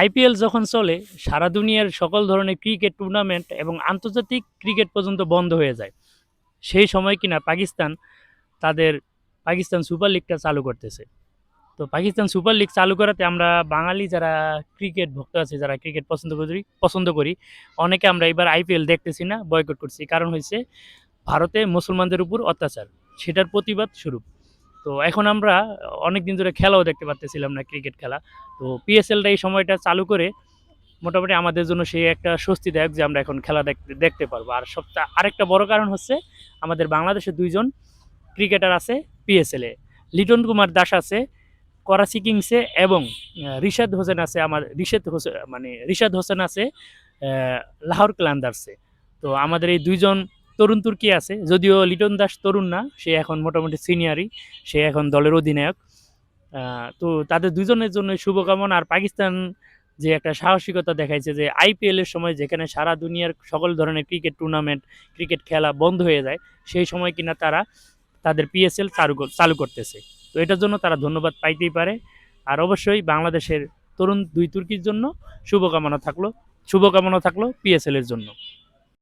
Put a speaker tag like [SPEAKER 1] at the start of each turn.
[SPEAKER 1] IPL যখন চলে, সারা দুনিয়ার সকল ধরনের ক্রিকেট টুর্নামেন্ট এবং আন্তর্জাতিক ক্রিকেট পর্যন্ত বন্ধ হয়ে যায়। সেই সময় কিনা পাকিস্তান তাদের পাকিস্তান সুপার লিগটা চালু করতেছে। তো পাকিস্তান সুপার লিগ চালু করাতে আমরা বাঙালি যারা ক্রিকেট ভক্ত আছে, যারা ক্রিকেট পছন্দ করি পছন্দ করি, অনেকে আমরা এবার আইপিএল দেখতেছি না বয়কট করছি। কারণ হয়েছে ভারতে মুসলমানদের উপর অত্যাচার। সেটার প্রতিবাদ স্বরূপ। তো এখন আমরা অনেক দিন ধরে খেলাও দেখতে পারতেছিলাম না ক্রিকেট খেলা। তো পিএসএলটা এই সময়টা চালু করে মোটামুটি আমাদের জন্য সেই একটা স্বস্তিদায়ক যে আমরা এখন খেলা দেখতে দেখতে পারব। আর সবচেয়ে আরেকটা বড় কারণ হচ্ছে আমাদের বাংলাদেশে দুইজন ক্রিকেটার আছে পিএসএলে লিটন কুমার দাস আছে, করাচি কিংসে এবং রিশাদ হোসেন আছে আমার, রিশাদ হোসেন মানে রিশাদ হোসেন আছে লাহোর ক্লান্দার্সে। তো আমাদের এই দুইজন তরুণ তুর্কি আছে, যদিও লিটন দাস তরুণ না, সে এখন মোটামুটি সিনিয়রই, সে এখন দলের অধিনায়ক। তো তাদের দুজনের জন্য শুভকামনা। আর পাকিস্তান যে একটা সাহসিকতা দেখাইছে যে আইপিএল এর সময় যেখানে সারা দুনিয়ার সকল ধরনের ক্রিকেট টুর্নামেন্ট, ক্রিকেট খেলা বন্ধ হয়ে যায়, সেই সময় কিনা তারা তাদের পিএসএল চালু চালু করতেছে। তো এটার জন্য তারা ধন্যবাদ পাইতেই পারে। আর অবশ্যই বাংলাদেশের তরুণ দুই তুর্কির জন্য শুভকামনা থাকল শুভকামনা থাকল পিএসএল এর জন্য।